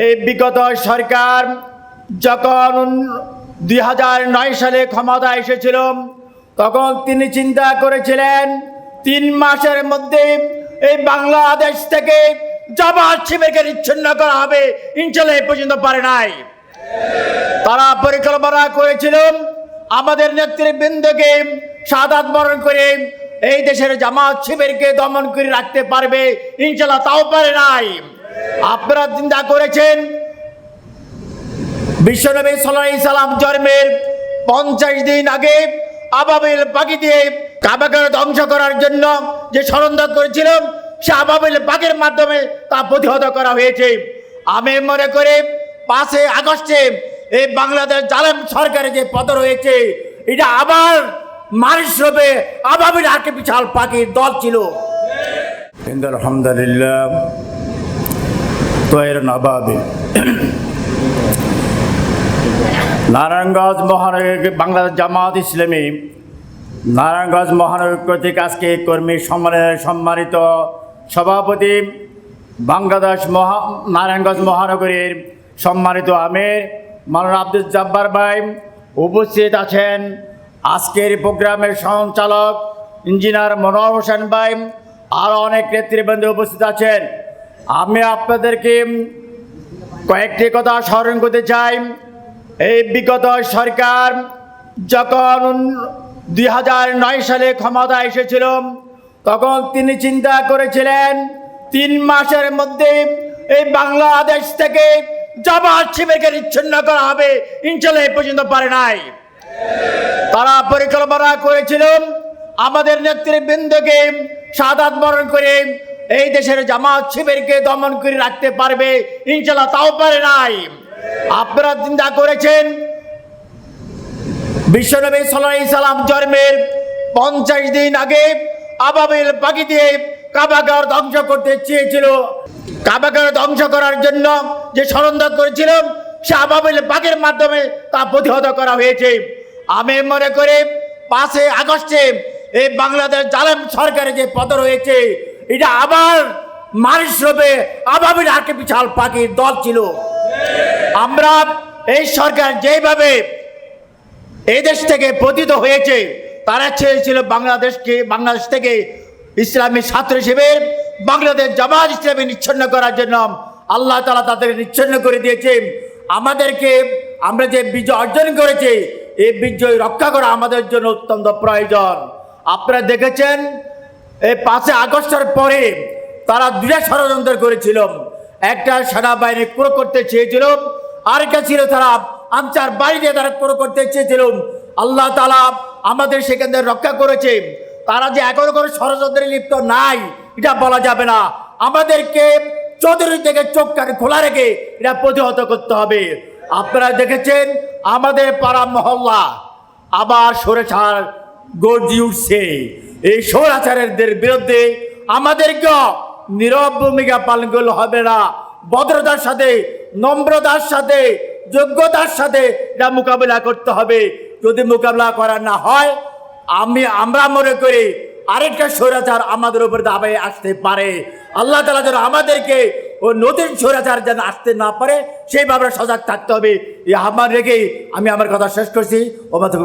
এই বিগত সরকার যখন দুই হাজার নয় সালে ক্ষমতা এসেছিল, তখন তিনি চিন্তা করেছিলেন, তিন মাসের মধ্যে এই বাংলাদেশ থেকে জামাত শিবিরকে নিচ্ছিন্ন করা হবে। ইনশাল্লাহ এ পর্যন্ত পারে নাই। তারা পরিকল্পনা করেছিল, আমাদের নেতৃবৃন্দকে সাদাত বরণ করে এই দেশের জামাত শিবিরকে দমন করে রাখতে পারবে। ইনশাল্লাহ তাও পারে নাই। আপনারা চিন্তা করেছেন। বিশ্বনবী সাল্লাহ সাল্লাম জন্মের পঞ্চাশ দিন আগে আবাবিল পাখি দিয়ে কাবাকে ধ্বংস করার জন্য যে ষড়যন্ত্র করেছিল সে আবাবিল পাখির মাধ্যমে তা প্রতিহত করা হয়েছে। আমি মনে করি পাঁচে আগস্টে এই বাংলাদেশ জালেম সরকারের যে পদ হয়েছে, এটা আবার মারিস রূপে আবাবিল বিশাল পাখির দল ছিল। আলহামদুলিল্লাহ তৈর নবাবিল নারায়ণগঞ্জ মহানগর বাংলাদেশ জামাত ইসলামী নারায়ণগঞ্জ মহানগর কর্তৃক আজকে কর্মী সম্মেলনের সম্মানিত সভাপতি বাংলাদেশ মহা, নারায়ণগঞ্জ মহানগরীর সম্মানিত আমির মাওলানা আব্দুল জব্বার ভাই উপস্থিত আছেন আজকের প্রোগ্রামের সঞ্চালক ইঞ্জিনিয়ার মনোহর হোসেন ভাই। আরও অনেক নেতৃবৃন্দ উপস্থিত আছেন। আমি আপনাদেরকে কয়েকটি কথা স্মরণ করতে চাই। এই বিগত সরকার যখন দুই হাজার নয় সালে ক্ষমতা এসেছিল, তখন তিনি চিন্তা করেছিলেন, তিন মাসের মধ্যে এই বাংলাদেশ থেকে জামাত শিবিরকে নিচ্ছিন্ন করা হবে। ইনশাল্লাহ পর্যন্ত পারে নাই। তারা পরিকল্পনা করেছিল, আমাদের নেতৃবৃন্দকে সাদাত বরণ করে এই দেশের জামাত শিবিরকে দমন করে রাখতে পারবে, ইনশাল্লাহ তাও পারে নাই। আপনারা চিন্তা করেছেন। বিশ্বনবী সাল্লাহ সাল্লাম জন্মের পঞ্চাশ দিন আগে আবাবিল পাখি দিয়ে কাবাগার ধ্বংস করতে চেয়েছিল। কাবাগার ধ্বংস করার জন্য যে ষড়যন্ত্র করেছিল সে আবাবিল পাখির মাধ্যমে তা প্রতিহত করা হয়েছে। আমি মনে করি পাঁচে আগস্টে এই বাংলাদেশ জালেম সরকারের যে পদ হয়েছে। এটা আবার মারিস রূপে আবাবিল আটকে বিশাল পাখির দল ছিল। আমরা এই সরকার যেভাবে এই দেশ থেকে পতিত হয়েছে, তারা চেয়েছিল বাংলাদেশকে, বাংলাদেশ থেকে ইসলামী ছাত্র হিসেবে বাংলাদেশ জামাত ইসলামী নিচ্ছন্ন করার জন্য আল্লাহ তালা তাদের নিচ্ছন্ন করে দিয়েছে। আমাদেরকে আমরা যে বিজয় অর্জন করেছি, এই বিজয় রক্ষা করা আমাদের জন্য অত্যন্ত প্রয়োজন। আপনারা দেখেছেন এই পাঁচে আগস্টের পরে তারা দুটা ষড়যন্ত্র করেছিল। একটা সেনাবাহিনী পুরো করতে চেয়েছিল আর আরেকটা ছিল তারা আমচার বাড়িতে তারা পুরো করতে চেয়েছিল। আল্লাহ তালা আমাদের সেখান থেকে রক্ষা করেছে। তারা যে এখনও কোনো ষড়যন্ত্রে লিপ্ত নাই, এটা বলা যাবে না। আমাদেরকে চৌধুরী থেকে চোখ কানে খোলা রেখে এটা প্রতিহত করতে হবে। আপনারা দেখেছেন আমাদের পাড়া মহল্লা আবার সরেছাড় গর্জি উঠছে। এই সৌরাচারের বিরুদ্ধে আমাদেরকে নীরব ভূমিকা পালন করলে হবে না। ভদ্রতার সাথে, নম্রতার সাথে, যোগ্যতার সাথে এটা মোকাবিলা করতে হবে। যদি মোকাবিলা করা না হয়, আমি, আমরা মনে করি আরেকটা স্বৈরাচার আমাদের উপর দাবায় আসতে পারে। আল্লাহ তালা যেন আমাদেরকে ও নতুন স্বৈরাচার যেন আসতে না পারে, সেইভাবে সজাগ থাকতে হবে। এই আহ্বান রেখেই আমি আমার কথা শেষ করছি। ও মাথা